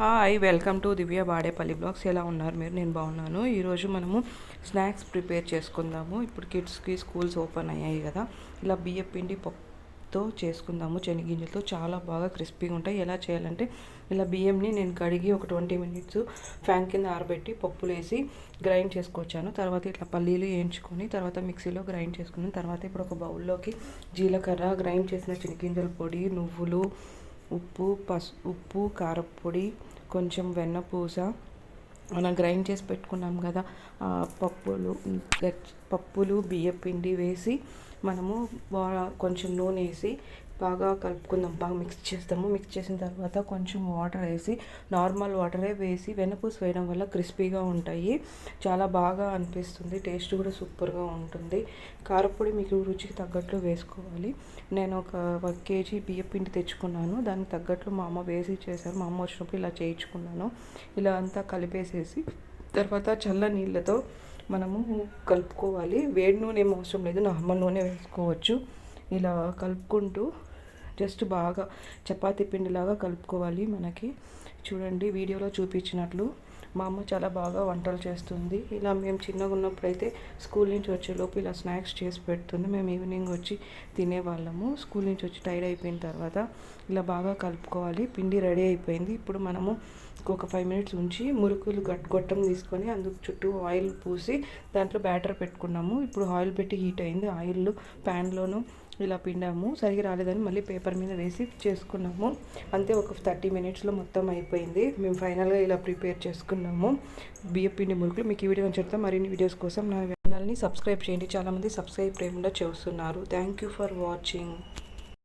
Hi welcome to Divya Badepalli blogs. ఎలా ఉన్నారు? మీరు? నేను బాగున్నాను. ఈరోజు మనము స్నాక్స్ ప్రిపేర్ చేసుకుందాము. ఇప్పుడు కిడ్స్కి స్కూల్స్ ఓపెన్ అయ్యాయి కదా. ఇలా బియ్య పిండి పప్పుతో చేసుకుందాము. శనగింజలతో చాలా బాగా క్రిస్పీగా ఉంటాయి. ఎలా చేయాలంటే ఇలా బియ్యంని నేను కడిగి ఒక ట్వంటీ మినిట్స్ ఫ్యాన్ కింద ఆరబెట్టి పప్పులు వేసి గ్రైండ్ చేసుకొచ్చాను. తర్వాత ఇట్లా పల్లీలు వేయించుకొని తర్వాత మిక్సీలో గ్రైండ్ చేసుకున్నాను తర్వాత ఇప్పుడు ఒక బౌల్లోకి జీలకర్ర గ్రైండ్ చేసిన శనగింజల పొడి నువ్వులు ఉప్పు పసు ఉప్పు కారపొడి కొంచెం వెన్నపూస మనం గ్రైండ్ చేసి పెట్టుకున్నాం కదా ఆ పప్పులు పప్పులు బియ్యపిండి వేసి మనము కొంచెం నూనె వేసి బాగా కలుపుకుందాం. బాగా మిక్స్ చేస్తాము. మిక్స్ చేసిన తర్వాత కొంచెం వాటర్ వేసి నార్మల్ వాటరే వేసి వెనపూస వేయడం వల్ల క్రిస్పీగా ఉంటాయి. చాలా బాగా అనిపిస్తుంది. టేస్ట్ కూడా సూపర్గా ఉంటుంది. కారపొడి మీకు రుచికి తగ్గట్లు వేసుకోవాలి. నేను ఒక వన్ కేజీ బియ్య పిండి తెచ్చుకున్నాను. దానికి తగ్గట్లు మా అమ్మ వేసి చేశారు. మా అమ్మ వచ్చినప్పుడు ఇలా చేయించుకున్నాను. ఇలా అంతా కలిపేసేసి తర్వాత చల్ల నీళ్ళతో మనము కలుపుకోవాలి. వేడి నూనె ఏం అవసరం లేదు. నార్మల్ నూనె వేసుకోవచ్చు. ఇలా కలుపుకుంటూ జస్ట్ బాగా చపాతీ పిండిలాగా కలుపుకోవాలి మనకి. చూడండి వీడియోలో చూపించినట్లు. మా అమ్మ చాలా బాగా వంటలు చేస్తుంది. ఇలా మేము చిన్నగా ఉన్నప్పుడైతే స్కూల్ నుంచి వచ్చేలోపు ఇలా స్నాక్స్ చేసి పెడుతుంది. మేము ఈవినింగ్ వచ్చి తినేవాళ్ళము. స్కూల్ నుంచి వచ్చి టైర్డ్ అయిపోయిన తర్వాత ఇలా బాగా కలుపుకోవాలి. పిండి రెడీ అయిపోయింది. ఇప్పుడు మనము ఒక ఫైవ్ మినిట్స్ ఉంచి మురుకులు గట్ గొట్టం తీసుకొని అందుకు చుట్టూ ఆయిల్ పూసి దాంట్లో బ్యాటర్ పెట్టుకున్నాము. ఇప్పుడు ఆయిల్ పెట్టి హీట్ అయింది. ఆయిల్ ప్యాన్లోను ఇలా పిండాము. సరిగ్గా రాలేదని మళ్ళీ పేపర్ మీద వేసి చేసుకున్నాము. అంతే ఒక థర్టీ మినిట్స్లో మొత్తం అయిపోయింది. మేము ఫైనల్గా ఇలా ప్రిపేర్ చేసుకున్నాము. బియ్య పిండి మురుకులు మీకు ఈ వీడియో నచ్చితే మరిన్ని వీడియోస్ కోసం నా ఛానల్ని సబ్స్క్రైబ్ చేయండి. చాలామంది సబ్స్క్రైబ్ చేయకుండా చూస్తున్నారు. Thank you for watching.